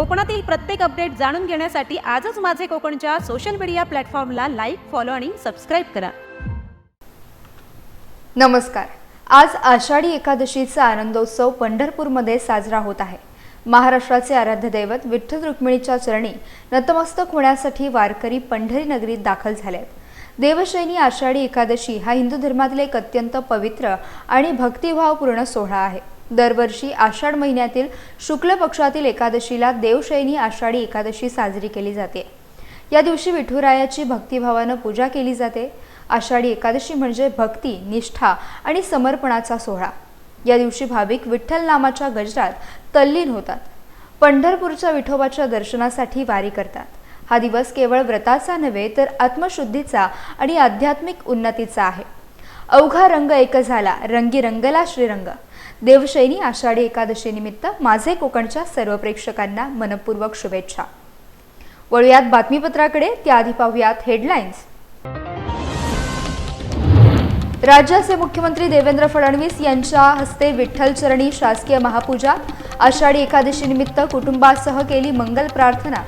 कोकणातील प्रत्येक अपडेट जाणून घेण्यासाठी आजच माझे कोकणच्या सोशल मीडिया प्लॅटफॉर्मला लाईक फॉलो आणि सबस्क्राईब करा. नमस्कार. आज आषाढी एकादशीचा आनंदोत्सव पंढरपूरमध्ये साजरा होत आहे. महाराष्ट्राचे आराध्य दैवत विठ्ठल रुक्मिणीच्या चरणी नतमस्तक होण्यासाठी वारकरी पंढरी नगरीत दाखल झाले आहेत देवशैनी आषाढी एकादशी हा हिंदू धर्मातील एक अत्यंत पवित्र आणि भक्तिभावपूर्ण सोहळा आहे. दरवर्षी आषाढ महिन्यातील शुक्ल पक्षातील एकादशीला देवशैनी आषाढी एकादशी साजरी केली जाते. या दिवशी विठुरायाची भक्तिभावानं पूजा केली जाते. आषाढी एकादशी म्हणजे भक्ती निष्ठा आणि समर्पणाचा सोहळा. या दिवशी भाविक विठ्ठल नामाच्या गजरात तल्लीन होतात. पंढरपूरच्या विठोबाच्या दर्शनासाठी वारी करतात. हा दिवस केवळ व्रताचा नव्हे तर आत्मशुद्धीचा आणि आध्यात्मिक उन्नतीचा आहे. अवघा रंग एक झाला रंगी रंगला श्रीरंग. देवशैनी आषाढी एकादशी निमित्त माझे कोकणच्या सर्व प्रेक्षकांना मनपूर्वक शुभेच्छा. वळूयात बातमीपत्राकडे त्याआधी पाहूयात हेडलाईन्स. राज्याचे मुख्यमंत्री देवेंद्र फडणवीस यांच्या हस्ते विठ्ठलचरणी शासकीय महापूजा आषाढी एकादशी निमित्त कुटुंबासह केली मंगल प्रार्थना.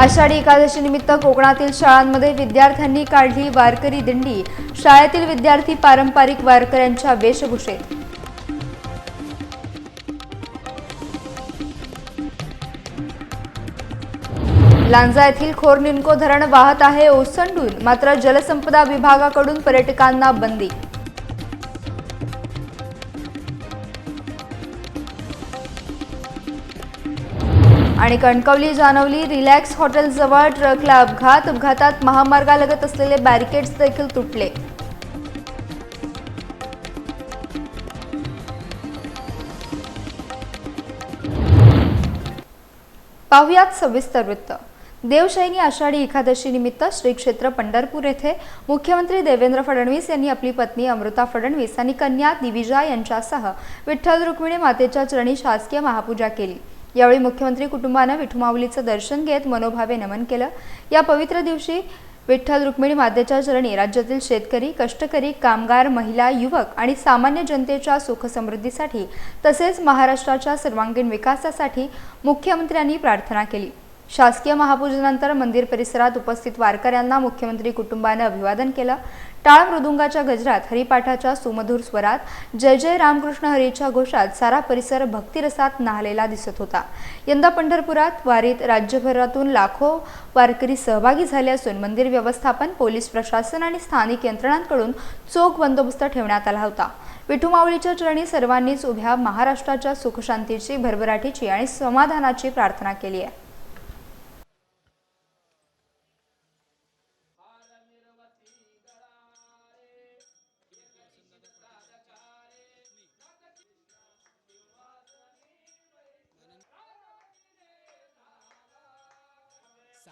आषाढी एकादशी निमित्त कोकणातील शाळांमध्ये विद्यार्थ्यांनी काढली वारकरी दिंडी. शाळेतील विद्यार्थी पारंपरिक वारकऱ्यांच्या वेशभूषेत. लांजा येथील खोरनिन्को धरण वाहत आहे ओसंडून मात्र जलसंपदा विभागाकडून पर्यटकांना बंदी. आणि कणकवली जानवली रिलॅक्स हॉटेलजवळ ट्रकला अपघात. अपघातात महामार्गालगत असलेले बॅरिकेड्स देखील तुटले. पाहुयात सविस्तर वृत्त. देवशैनी आषाढी एकादशी निमित्त श्री क्षेत्र पंढरपूर येथे मुख्यमंत्री देवेंद्र फडणवीस यांनी आपली पत्नी अमृता फडणवीस आणि कन्या दिविजा यांच्यासह विठ्ठल रुक्मिणी मातेच्या चरणी शासकीय महापूजा केली. यावेळी मुख्यमंत्री कुटुंबानं विठुमाऊलीचं दर्शन घेत मनोभावे नमन केलं. या पवित्र दिवशी विठ्ठल रुक्मिणी मातेच्या चरणी राज्यातील शेतकरी कष्टकरी कामगार महिला युवक आणि सामान्य जनतेच्या सुखसमृद्धीसाठी तसेच महाराष्ट्राच्या सर्वांगीण विकासासाठी मुख्यमंत्र्यांनी प्रार्थना केली. शासकीय महापूजनानंतर मंदिर परिसरात उपस्थित वारकऱ्यांना मुख्यमंत्री कुटुंबानं अभिवादन केलं. टाळ मृदुंगाच्या गजरात हरिपाठाच्या सुमधुर स्वरात जय जय रामकृष्ण हरीच्या घोषात सारा परिसर भक्तिरसात न्हालेला दिसत होता. यंदा पंढरपुरात वारीत राज्यभरातून लाखो वारकरी सहभागी झाले असून मंदिर व्यवस्थापन पोलीस प्रशासन आणि स्थानिक यंत्रणांकडून चोख बंदोबस्त ठेवण्यात आला होता. विठुमावळीच्या चरणी सर्वांनीच उभ्या महाराष्ट्राच्या सुखशांतीची भरभराटीची आणि समाधानाची प्रार्थना केली आहे.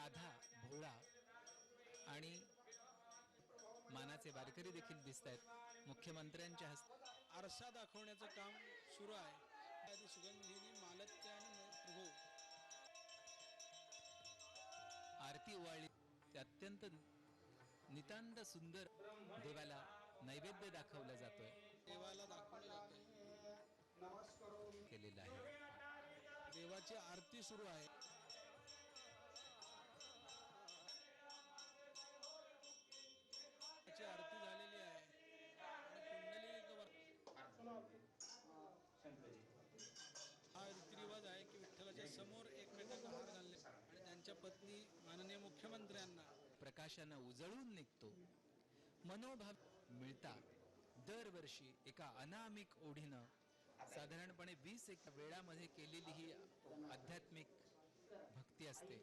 साधा भोळा आणि मानाचे वारकरी देखील दिसत आहेत मुख्यमंत्र्यांच्या हस्ते आरसा दाखवण्याचं काम सुरू आहे. सुगंधिनी मालत्य आणि आरती ओवाळली. ते अत्यंत नितांत सुंदर देवाला नैवेद्य दाखवला जातोय. देवाला दाखवले जाते केलेला आहे. देवाची आरती सुरू आहे. प्रकाशानं उजळून निघतो. मनोभाव मिळता दरवर्षी एका अनामिक ओढीनं साधारणपणे वीस एक वेळामध्ये केलेली ही आध्यात्मिक भक्ती असते.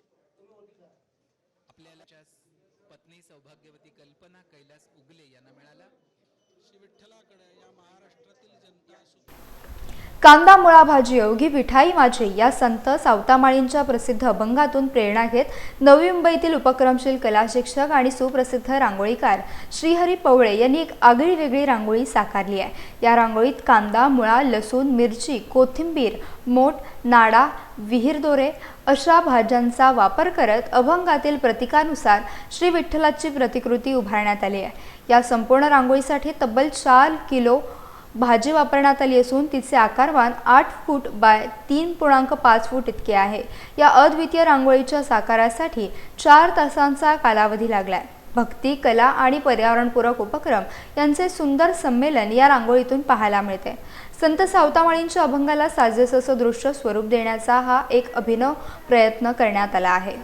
आपल्याला पत्नी सौभाग्यवती कल्पना कैलास उगले यांना मिळाला. कांदा मुळा भाजी अवघी विठाई माझी या संत सावतामाळींच्या प्रसिद्ध अभंगातून प्रेरणा घेत नवी मुंबईतील उपक्रमशील कला शिक्षक आणि सुप्रसिद्ध रांगोळीकार श्रीहरी पवळे यांनी एक आगळी वेगळी रांगोळी साकारली आहे. या रांगोळीत कांदा मुळा लसूण मिरची कोथिंबीर मोठ नाडा विहीरदोरे अशा भाज्यांचा वापर करत अभंगातील प्रतीकानुसार श्री विठ्ठलाची प्रतिकृती उभारण्यात आली आहे. या संपूर्ण रांगोळीसाठी तब्बल चार किलो भाजी वापरण्यात आली असून तिचे आकारमान आठ फूट बाय तीन पूर्णांक पाच फूट इतके आहे. या अद्वितीय रांगोळीच्या साकारासाठी चार तासांचा कालावधी लागलाय. भक्ती कला आणि पर्यावरणपूरक उपक्रम यांचे सुंदर संमेलन या रांगोळीतून पाहायला मिळते. संत सावतामाळींच्या अभंगाला साजेसं दृश्य स्वरूप देण्याचा हा एक अभिनव प्रयत्न करण्यात आला आहे.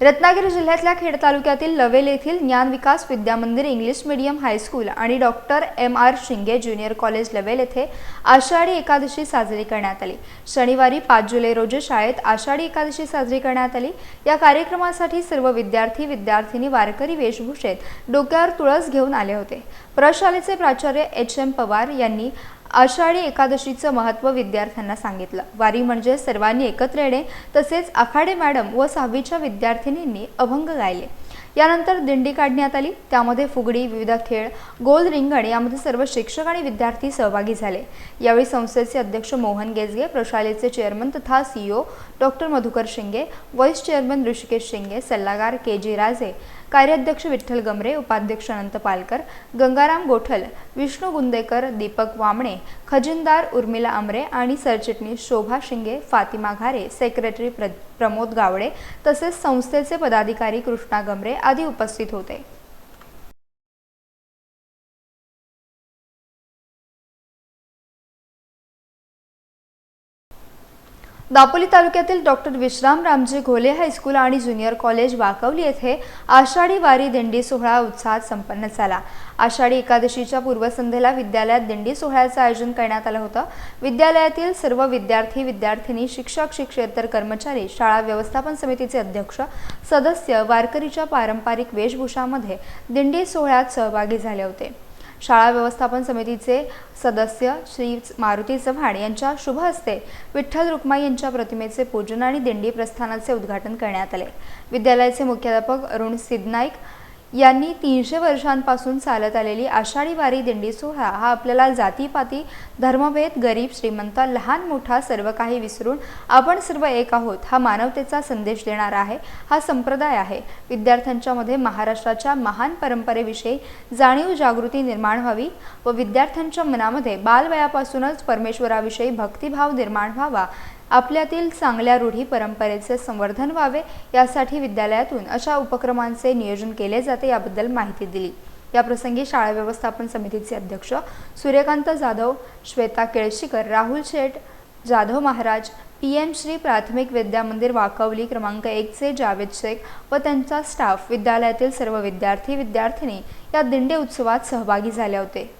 रत्नागिरी जिल्ह्यातल्या खेड तालुक्यातील लवेल येथील Dnyan Vikas Vidya Mandir English medium high school आणि doctor M R Shinge junior college Lavel येथे आषाढी एकादशी साजरी करण्यात आली. शनिवारी पाच जुलै रोजी शाळेत आषाढी एकादशी साजरी करण्यात आली. या कार्यक्रमासाठी सर्व विद्यार्थी विद्यार्थिनी वारकरी वेशभूषेत डोक्यावर तुळस घेऊन आले होते. प्रशालेचे प्राचार्य एच एम पवार यांनी आषाढी एकादशीचं महत्त्व विद्यार्थ्यांना सांगितलं. वारी म्हणजे सर्वांनी एकत्र येणे तसेच आखाडे मॅडम व सहावीच्या विद्यार्थिनींनी अभंग गायले. यानंतर दिंडी काढण्यात आली. त्यामध्ये फुगडी विविध खेळ गोल रिंगण यामध्ये सर्व शिक्षक आणि विद्यार्थी सहभागी झाले. यावेळी संस्थेचे अध्यक्ष मोहन गेजगे प्रशालेचे चेअरमन तथा CEO doctor Madhukar Shinge vice chairman Rishikesh शिंगे सल्लागार के जी राजे कार्याध्यक्ष विठ्ठल गमरे उपाध्यक्ष अनंत पालकर गंगाराम गोठल विष्णू गुंदेकर दीपक वामणे खजिनदार उर्मिला आमरे आणि सरचिटणीस शोभा शिंगे फातिमा घारे सेक्रेटरी प्र प्रमोद गावडे तसेच संस्थेचे पदाधिकारी कृष्णा गमरे आदी उपस्थित होते. दापोली तालुक्यातील डॉक्टर विश्राम रामजी घोले हायस्कूल आणि ज्युनियर कॉलेज वाकवली येथे आषाढी वारी दिंडी सोहळा उत्साहात संपन्न झाला. आषाढी एकादशीच्या पूर्वसंध्येला विद्यालयात दिंडी सोहळ्याचं आयोजन करण्यात आलं होतं. विद्यालयातील सर्व विद्यार्थी विद्यार्थिनी शिक्षक शिक्षेतर कर्मचारी शाळा व्यवस्थापन समितीचे अध्यक्ष सदस्य वारकरीच्या पारंपरिक वेशभूषामध्ये दिंडी सोहळ्यात सहभागी झाले होते. शाळा व्यवस्थापन समितीचे सदस्य श्री मारुती चव्हाण यांच्या शुभ हस्ते विठ्ठल रुक्माई यांच्या प्रतिमेचे पूजन आणि दिंडी प्रस्थानाचे उद्घाटन करण्यात आले. विद्यालयाचे मुख्याध्यापक अरुण सिद्धनाईक यांनी तीनशे वर्षांपासून चालत आलेली आषाढी वारी दिंडी सोहळा हा आपल्याला जातीपाती धर्मभेद गरीब श्रीमंत लहान मोठा सर्व काही विसरून आपण सर्व एक आहोत हा मानवतेचा संदेश देणारा आहे हा संप्रदाय आहे. विद्यार्थ्यांच्यामध्ये महाराष्ट्राच्या महान परंपरेविषयी जाणीव जागृती निर्माण व्हावी व विद्यार्थ्यांच्या मनामध्ये बालवयापासूनच परमेश्वराविषयी भक्तिभाव निर्माण व्हावा आपल्यातील चांगल्या रूढी परंपरेचे संवर्धन व्हावे यासाठी विद्यालयातून अशा उपक्रमांचे नियोजन केले जाते याबद्दल माहिती दिली. याप्रसंगी शाळा व्यवस्थापन समितीचे अध्यक्ष सूर्यकांत जाधव श्वेता केळशीकर राहुल शेठ जाधव महाराज पी एम श्री प्राथमिक विद्या मंदिर वाकवली क्रमांक एकचे जावेद शेख व त्यांचा स्टाफ विद्यालयातील सर्व विद्यार्थी विद्यार्थिनी या दिंडी उत्सवात सहभागी झाले होते.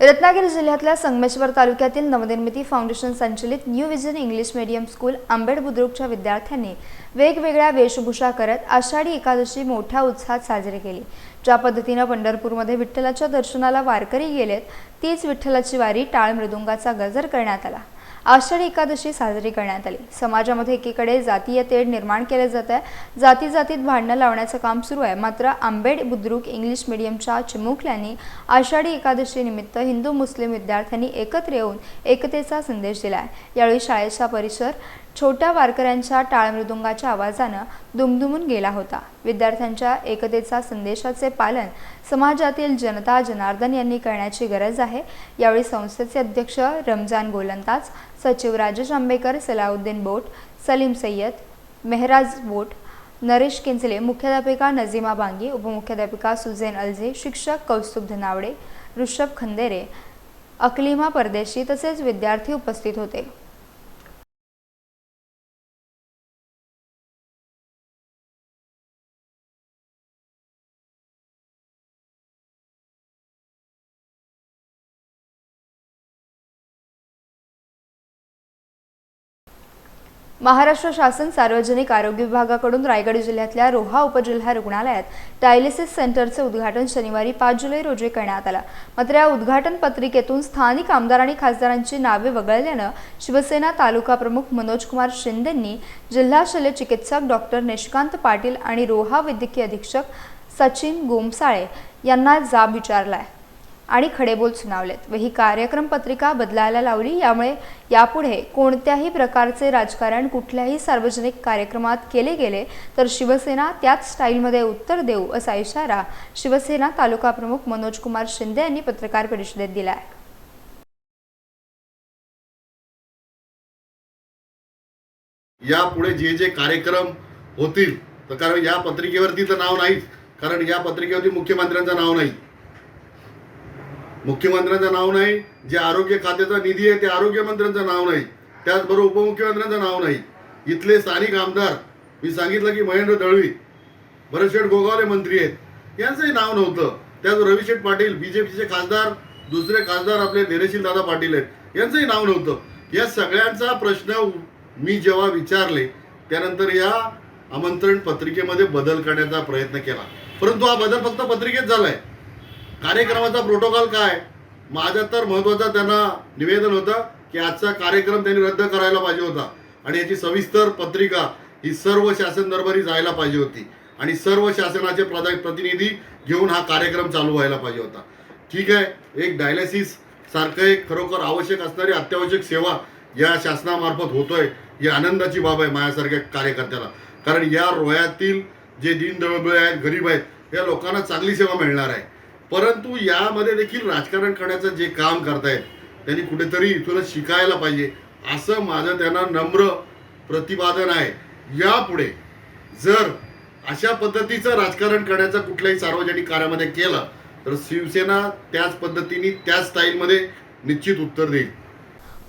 रत्नागिरी जिल्ह्यातल्या संगमेश्वर तालुक्यातील नवनिर्मिती फाउंडेशन संचलित new vision English medium school Ambed बुद्रुकच्या विद्यार्थ्यांनी वेगवेगळ्या वेशभूषा करत आषाढी एकादशी मोठ्या उत्साहात साजरी केली. ज्या पद्धतीनं पंढरपूरमध्ये विठ्ठलाच्या दर्शनाला वारकरी गेलेत तीच विठ्ठलाची वारी टाळ मृदुंगाचा गजर करण्यात आला. आषाढी एकादशी साजरी करण्यात आली. समाजामध्ये एकीकडे जातीय तेढ निर्माण केले जात आहे. जाती जातीत भांडणं लावण्याचं काम सुरू आहे. मात्र आंबेड बुद्रुक इंग्लिश मिडियमच्या चिमुकल्यांनी आषाढी एकादशी निमित्त हिंदू मुस्लिम विद्यार्थ्यांनी एकत्र येऊन एकतेचा संदेश दिला आहे यावेळी शाळेचा परिसर छोट्या वारकऱ्यांच्या टाळमृदुंगाच्या आवाजानं दुमदुमून गेला होता. विद्यार्थ्यांच्या एकतेचा संदेशाचे पालन समाजातील जनता जनार्दन यांनी करण्याची गरज आहे. यावेळी संस्थेचे अध्यक्ष रमजान गोलंदाज सचिव राजेश आंबेकर सलाउद्दीन बोट सलीम सय्यद मेहराज बोट नरेश किंचले मुख्याध्यापिका नझीमा बांगी उपमुख्याध्यापिका सुझेन अलझे शिक्षक कौस्तुभ धनावडे ऋषभ खंदेरे अकलिमा परदेशी तसेच विद्यार्थी उपस्थित होते. महाराष्ट्र शासन सार्वजनिक आरोग्य विभागाकडून रायगड जिल्ह्यातल्या रोहा उपजिल्हा रुग्णालयात डायलिसिस सेंटरचे उद्घाटन शनिवारी पाच जुलै रोजी करण्यात आलं. मात्र या उद्घाटन पत्रिकेतून स्थानिक आमदार आणि खासदारांची नावे वगळल्यानं शिवसेना तालुका प्रमुख मनोज कुमार शिंदेंनी जिल्हा शल्यचिकित्सक डॉक्टर निष्कांत पाटील आणि रोहा वैद्यकीय अधीक्षक सचिन गोमसाळे यांना जाब विचारलाय. आणि खडेबोल सुनावलेत. व ही कार्यक्रम पत्रिका बदलायला लावली. यामुळे यापुढे कोणत्याही प्रकारचे राजकारण कुठल्याही सार्वजनिक कार्यक्रमात केले गेले तर शिवसेना त्याच स्टाईलमध्ये उत्तर देऊ असा इशारा शिवसेना तालुका प्रमुख मनोज कुमार शिंदे यांनी पत्रकार परिषदेत दिला आहे यापुढे जे जे कार्यक्रम होतील तर कारण या पत्रिकेवरती तर नाव नाहीच कारण या पत्रिकेवरती मुख्यमंत्र्यांचं नाव नाही. मुख्यमंत्र्यांचं नाव नाही जे आरोग्य खात्याचा निधी आहे ते आरोग्यमंत्र्यांचं नाव नाही. त्याचबरोबर उपमुख्यमंत्र्यांचं नाव नाही. इथले स्थानिक आमदार मी सांगितलं की महेंद्र दळवी भरतशेठ गोगावले मंत्री आहेत. यांचंही नाव नव्हतं. त्याच रविशेठ पाटील बीजेपीचे खासदार दुसरे खासदार आपले धैर्यशील दादा पाटील आहेत. यांचंही नाव नव्हतं. या सगळ्यांचा प्रश्न मी जेव्हा विचारले त्यानंतर या आमंत्रण पत्रिकेमध्ये बदल करण्याचा प्रयत्न केला. परंतु हा बदल फक्त पत्रिकेत झाला आहे कार्यक्रमाचा प्रोटोकॉल काय? माझं तर महत्वाचं त्यांना निवेदन होतं की आजचा कार्यक्रम त्यांनी रद्द करायला पाहिजे होता. आणि याची सविस्तर पत्रिका ही सर्व शासन दरबारी जायला पाहिजे होती. आणि सर्व शासनाचे प्रदा प्रतिनिधी घेऊन हा कार्यक्रम चालू व्हायला पाहिजे होता. ठीक आहे एक डायलिसिस सारखं एक खरोखर आवश्यक असणारी अत्यावश्यक सेवा या शासनामार्फत होतोय ही आनंदाची बाब आहे माझ्यासारख्या कार्यकर्त्याला. कारण या रोयातील जे दीनदळबळे आहेत गरीब आहेत या लोकांना चांगली सेवा मिळणार आहे. परंतु यामध्ये देखील राजकारण करण्याचं जे काम करतायत त्यांनी कुठेतरी इथूनच शिकायला पाहिजे असं माझं त्यांना नम्र प्रतिपादन आहे. यापुढे जर अशा पद्धतीचं राजकारण करण्याचं कुठल्याही सार्वजनिक कार्यामध्ये केलं तर शिवसेना त्याच पद्धतीने त्याच स्टाईलमध्ये निश्चित उत्तर देईल.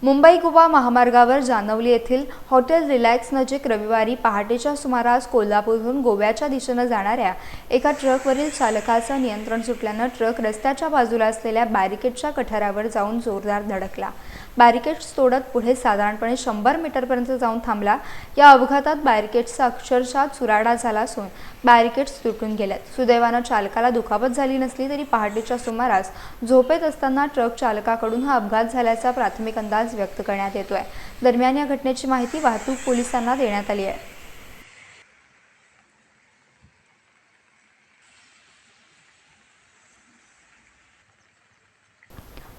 मुंबई गोवा महामार्गावर जानवली येथील हॉटेल रिलॅक्स नजीक रविवारी पहाटेच्या सुमारास कोल्हापूरहून गोव्याच्या दिशेनं जाणाऱ्या एका ट्रकवरील चालकाचं नियंत्रण सुटल्यानं ट्रक रस्त्याच्या बाजूला असलेल्या बॅरिकेडच्या कठारावर जाऊन जोरदार धडकला. बॅरिकेड्स तोडत पुढे साधारणपणे शंभर मीटरपर्यंत जाऊन थांबला. या अपघातात बॅरिकेड्सचा अक्षरशः चुराडा झाला असून बॅरिकेड्स तुटून गेल्यात. सुदैवानं चालकाला दुखापत झाली नसली तरी पहाटेच्या सुमारास झोपेत असताना ट्रक चालकाकडून हा अपघात झाल्याचा प्राथमिक अंदाज व्यक्त करण्यात येतोय. दरम्यान या घटनेची माहिती वाहतूक पोलिसांना देण्यात आली आहे.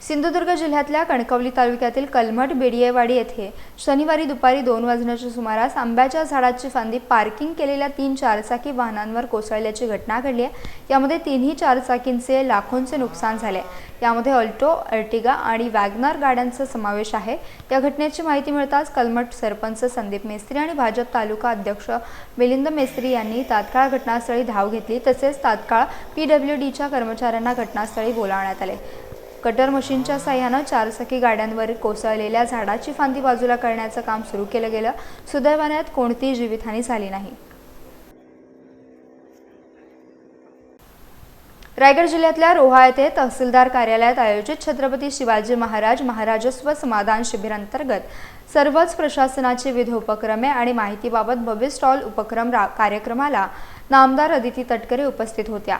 सिंधुदुर्ग जिल्ह्यातल्या कणकवली तालुक्यातील कलमठ बेडियेवाडी येथे शनिवारी दुपारी दोन वाजण्याच्या सुमारास आंब्याच्या झाडाची फांदी पार्किंग केलेल्या तीन चारचाकी वाहनांवर कोसळल्याची घटना घडली आहे. यामध्ये तिन्ही चारचाकींचे लाखोंचे नुकसान झाले यामध्ये अल्टो अर्टिगा आणि वॅगनार गाड्यांचा समावेश आहे. या घटनेची माहिती मिळताच कलमठ सरपंच संदीप मेस्त्री आणि भाजप तालुका अध्यक्ष मिलिंद मेस्त्री यांनी तात्काळ घटनास्थळी धाव घेतली. तसेच तात्काळ पी डब्ल्यू डीच्या कर्मचाऱ्यांना घटनास्थळी बोलावण्यात आले. कटर मशीनच्या साह्यानं चारचाकी गाड्यांवर कोसळलेल्या झाडाची फांदी बाजूला करण्याचं काम सुरू केलं गेलं. सुदैवाने यात कोणतीही जीवितहानी झाली नाही. रायगड जिल्ह्यातल्या रोहा येथे तहसीलदार कार्यालयात आयोजित छत्रपती शिवाजी महाराज महाराजस्व समाधान शिबिरांतर्गत सर्वच प्रशासनाची विविध उपक्रमे आणि माहितीबाबत भव्य स्टॉल उपक्रम कार्यक्रमाला नामदार अदिती तटकरे उपस्थित होत्या.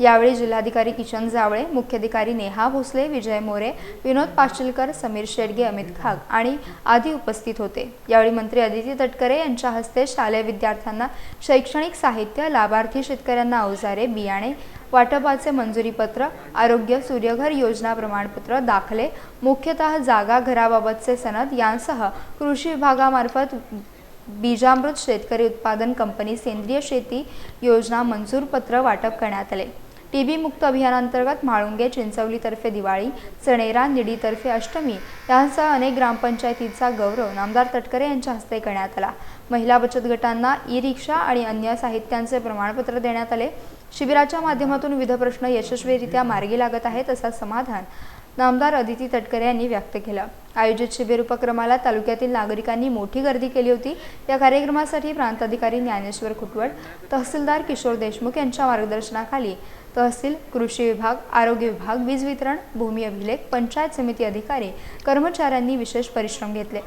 यावेळी जिल्हाधिकारी किशन जावळे मुख्याधिकारी नेहा भोसले विजय मोरे विनोद पाचलकर समीर शेडगे अमित खाग आणि आदी उपस्थित होते. यावेळी मंत्री अदिती तटकरे यांच्या हस्ते शालेय विद्यार्थ्यांना शैक्षणिक साहित्य लाभार्थी शेतकऱ्यांना अवजारे बियाणे वाटपाचे मंजुरीपत्र आरोग्य सूर्यघर योजना प्रमाणपत्र दाखले. मुख्यतः जागा घराबाबतचे सनद यांसह कृषी विभागामार्फत बीजामृत शेतकरी उत्पादन कंपनी सेंद्रिय शेती योजना मंजूर पत्र वाटप करण्यात आले. टीबी मुक्त अभियानांतर्गत म्हाळुंगे चिंचवलीतर्फे दिवाळी चणेरा निडीतर्फे अष्टमी यांसह अनेक ग्रामपंचायतीचा गौरव नामदार तटकरे यांच्या हस्ते करण्यात आला. महिला बचत गटांना ई रिक्षा आणि अन्य साहित्यांचे प्रमाणपत्र देण्यात आले. शिबिराच्या माध्यमातून विविध प्रश्न यशस्वीरित्या मार्गी लागत आहेत असा समाधान नामदार अदिती तटकरे यांनी व्यक्त केलं. आयोजित शिबिर उपक्रमाला तालुक्यातील नागरिकांनी मोठी गर्दी केली होती. या कार्यक्रमासाठी प्रांताधिकारी ज्ञानेश्वर खुटवड तहसीलदार किशोर देशमुख यांच्या मार्गदर्शनाखाली तहसील कृषी विभाग आरोग्य विभाग वीज वितरण भूमी अभिलेख पंचायत समिती अधिकारी कर्मचाऱ्यांनी विशेष परिश्रम घेतले.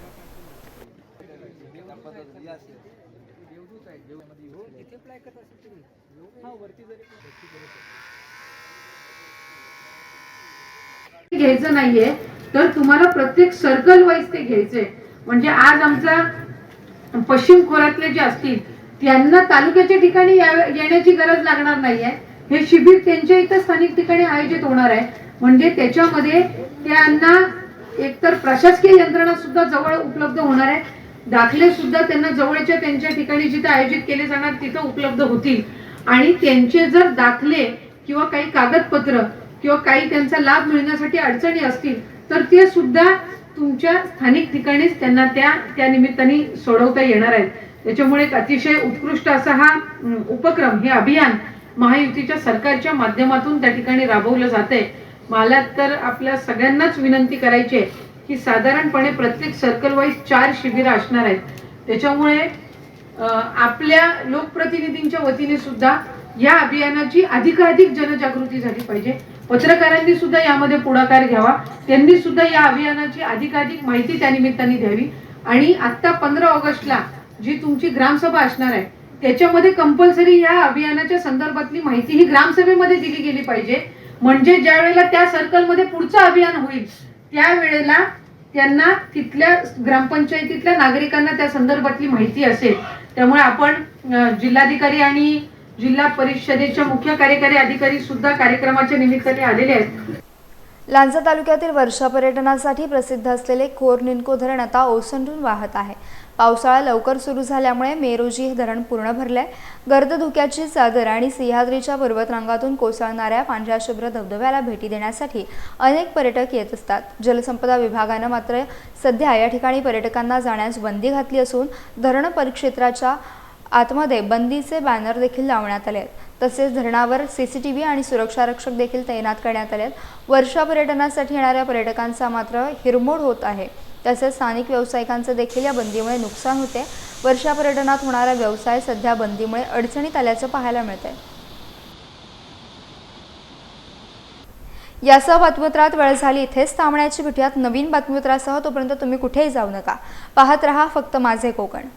घ्यायचं नाहीये तर तुम्हाला प्रत्येक सर्कल वाईज ते घ्यायचे म्हणजे आज आमचा पश्चिम खोऱ्यातले जे असतील त्यांना तालुक्याच्या ठिकाणी येण्याची गरज लागणार नाहीये. हे शिबिर त्यांच्या इथं स्थानिक ठिकाणी आयोजित होणार आहे. म्हणजे त्याच्यामध्ये त्यांना एकतर प्रशासकीय यंत्रणा सुद्धा जवळ उपलब्ध होणार आहे. दाखले सुद्धा त्यांना जवळच्या त्यांच्या ठिकाणी जिथे आयोजित केले जाणार तिथं उपलब्ध होतील. आणि त्यांचे जर दाखले किंवा काही कागदपत्र किंवा काही त्यांचा लाभ मिळण्यासाठी अडचणी असतील तर ते सुद्धा तुमच्या स्थानिक ठिकाणीच त्यांना त्या त्या निमित्ताने सोडवता येणार आहेत. त्याच्यामुळे एक अतिशय उत्कृष्ट असा हा उपक्रम हे अभियान महायुतीच्या सरकारच्या माध्यमातून त्या ठिकाणी राबवलं जाते मला तर आपल्या सगळ्यांनाच विनंती करायची आहे की साधारणपणे प्रत्येक सर्कल वाईज चार शिबिरं असणार आहेत. त्याच्यामुळे आपल्या लोकप्रतिनिधींच्या वतीने सुद्धा या अभियानाची अधिकाधिक जनजागृती झाली पाहिजे. पत्रकारांनी सुद्धा यामध्ये पुढाकार घ्यावा. त्यांनी सुद्धा या अभियानाची अधिकाधिक माहिती त्या निमित्ताने द्यावी. आणि आता पंधरा ऑगस्टला जी तुमची ग्रामसभा असणार आहे त्याच्यामध्ये कंपल्सरी या अभियानाच्या संदर्भातली माहिती ही ग्रामसभेमध्ये दिली गेली पाहिजे. म्हणजे ज्या वेळेला त्या सर्कलमध्ये पुढचं अभियान होईल त्यावेळेला त्यांना तिथल्या ग्रामपंचायतीतल्या नागरिकांना त्या संदर्भातली माहिती असेल. त्यामुळे आपण जिल्हाधिकारी आणि जिल्हा परिषदेच्या मुख्य कार्यकारी अधिकारी सुद्धा कार्यक्रमाच्या निमित्ताने आलेले आहेत. लांजा तालुक्यातील वर्षा पर्यटनासाठी प्रसिद्ध असलेले कोरनिन्को धरण आता ओसंडून वाहत आहे. पावसाळा लवकर सुरू झाल्यामुळे मे रोजी हे धरण पूर्ण भरले गर्द धुक्याची चादर आणि सिंहाद्रीच्या पर्वतरांगातून कोसळणाऱ्या पांढऱ्या शुभ्र धबधब्याला भेटी देण्यासाठी अनेक पर्यटक येत असतात. जलसंपदा विभागानं मात्र सध्या या ठिकाणी पर्यटकांना जाण्यास बंदी घातली असून धरण परिक्षेत्राच्या आतमध्ये बंदीचे बॅनर देखील लावण्यात आले आहेत. तसेच धरणावर सीसीटीव्ही आणि सुरक्षारक्षक देखील तैनात करण्यात आले आहेत. वर्षा पर्यटनासाठी येणाऱ्या पर्यटकांचा मात्र हिरमोड होत आहे. तसेच स्थानिक व्यावसायिकांचं देखील या बंदीमुळे नुकसान होते. वर्षा पर्यटनात होणारा व्यवसाय सध्या बंदीमुळे अडचणीत आल्याचं पाहायला मिळतंय. यासह बातमीपत्रात वेळ झाली. इथेच थांबण्याची भेटूयात. नवीन बातमीपत्रासह तोपर्यंत तुम्ही कुठेही जाऊ नका. पाहत रहा फक्त माझे कोकण.